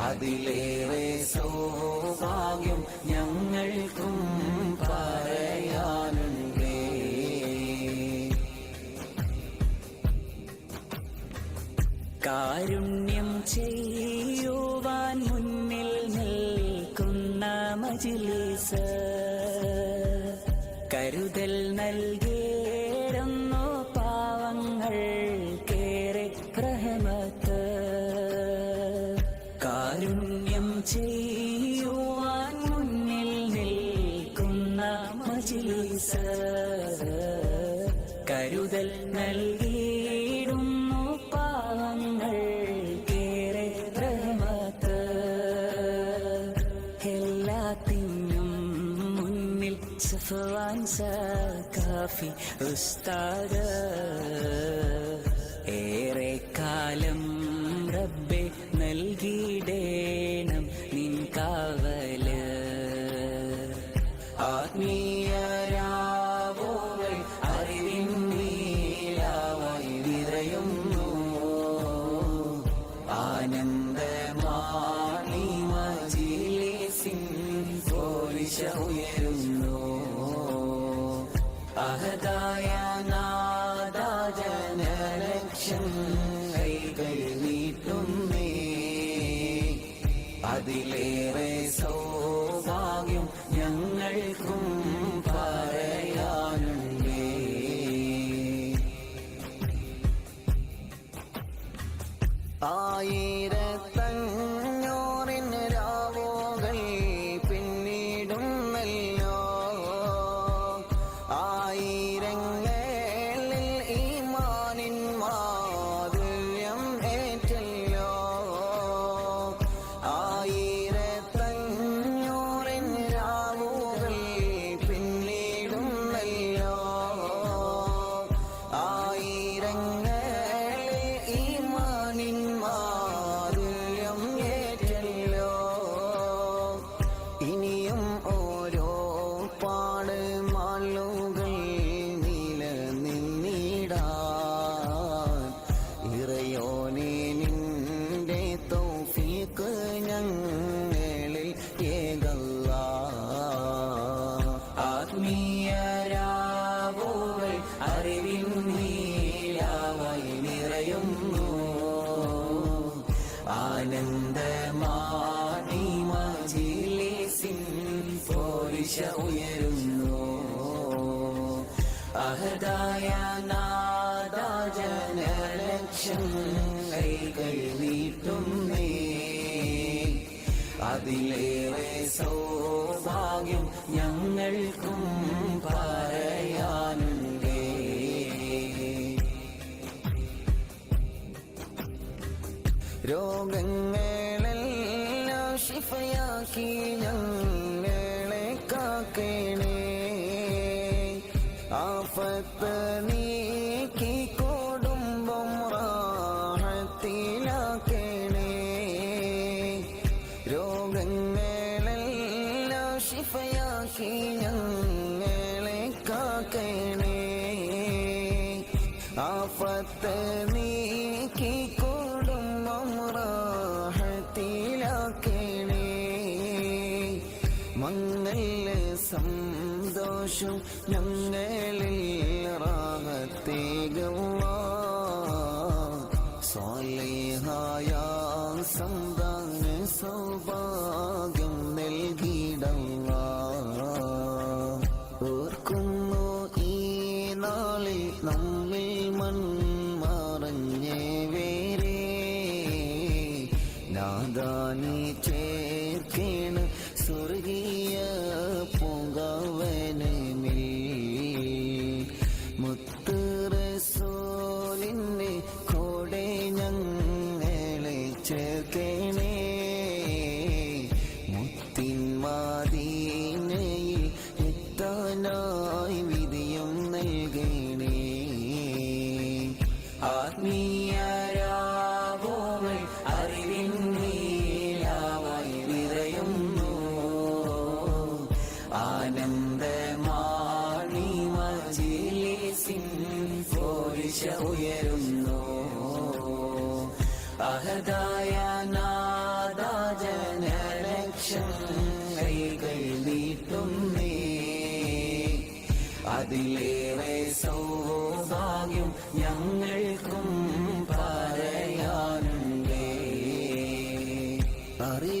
അതിലേറെ സൗഭാഗ്യം ഞങ്ങൾക്കും കാരുണ്യം ചെയ്യുവാൻ മുന്നിൽ നിൽക്കുന്ന മജിലിസ് കരുതൽ നൽകിയിടുന്നു സഫവാൻ കാഫി ഉസ്താദ്. ഏറെ കാലം റബ്ബെ നൽകിയിടേണം നിൻ കാവൽ. ആത്മീയരാവോകൾ അറിവിൻ അതിലേറെ സൗഭാഗ്യം ഞങ്ങൾക്കും പറയാനുണ്ടേ. ആയിരത്തഞ്ഞൂറിന് ആനന്ദമാണി അഹദായ നാദാജനലക്ഷം കൈകൾ നീട്ടുന്നേ അതിലേറെ സൗഭാഗ്യം ഞങ്ങൾക്കും പറയാനുണ്ടേ രോഗങ്ങളെല്ലാം ശിഫയാക്കി ഞങ്ങളെ കാക്കണേ. ആഫത്ത് നീക്കി കൊടുമ്പം റാഹത്തിലാക്കണേ. രോഗങ്ങളെല്ലാം ശിഫയാക്കി ഞങ്ങളെ കാക്കണേ. ആഫത്ത് നീക്കി കുടുംബം മംഗല സന്തോഷം ഞങ്ങളിൽ സന്താന സൗഭാഗ്യം ഓർക്കുന്നു ഈ നാളിൽ നമ്മിൽ മൺമറഞ്ഞേ വേരേ. നാദാനി ചേർക്കേണ് സ്വർഗീയ പൂങ്കാവനമിൽ മുത്തുറസോലിന്റെ കൂടെ ഞങ്ങളെ ചേർക്കണേ. മുത്തിൻ പ്രതീക്ഷ ഉയരുന്നു. അഹദായ നാദാജനലക്ഷം കൈകൾ നീട്ടുന്നേ അതിലേറെ സൗഭാഗ്യം ഞങ്ങൾക്കും പറയാനുണ്ടേ. അറിയ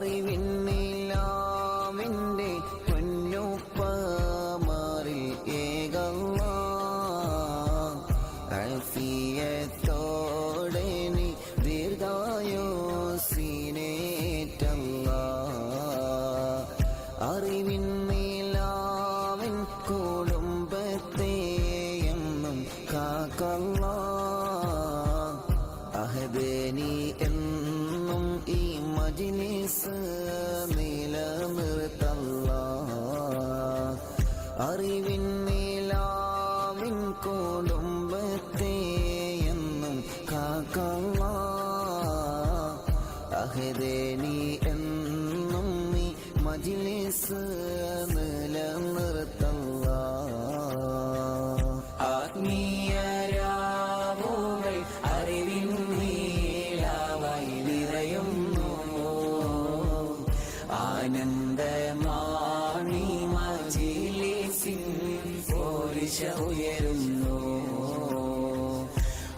Hari sun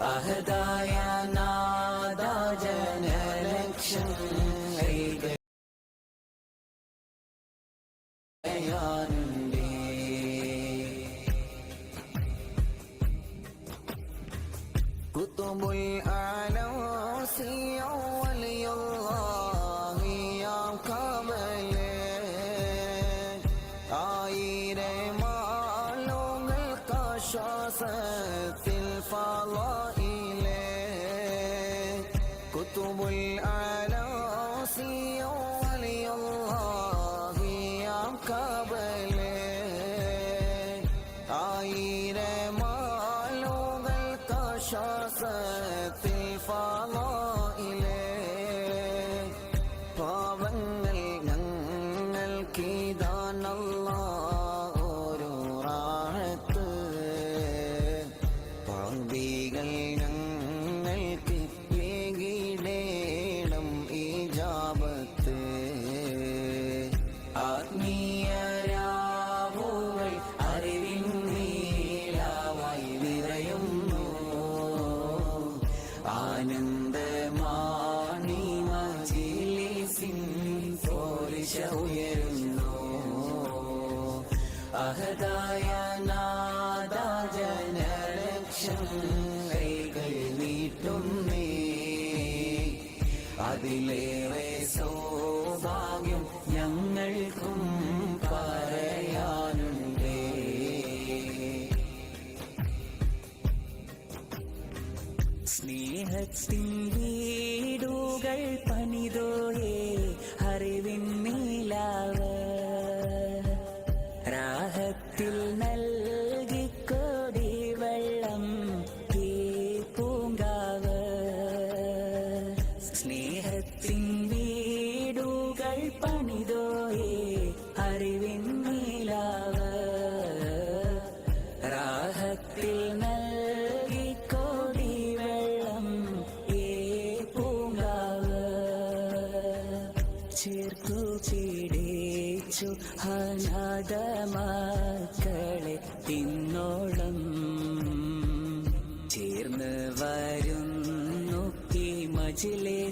I ahda അഹദായ നാദ കൈകൾ നീട്ടുന്നേ. അതിലേറെ സോ Sting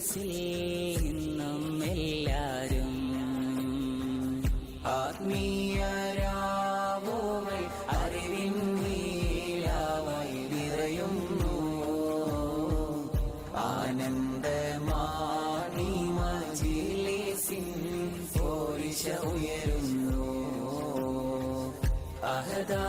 വയസ്സിലേ നമ്മെല്ലാരും എല്ലാരും ആത്മീയരാവോവൽ അറിവിൻ നീലാവായി വിറയുന്നു. ആനന്ദമാണി മജിലിസിൻ പോരിശ ഉയരുന്നു. അഹദാ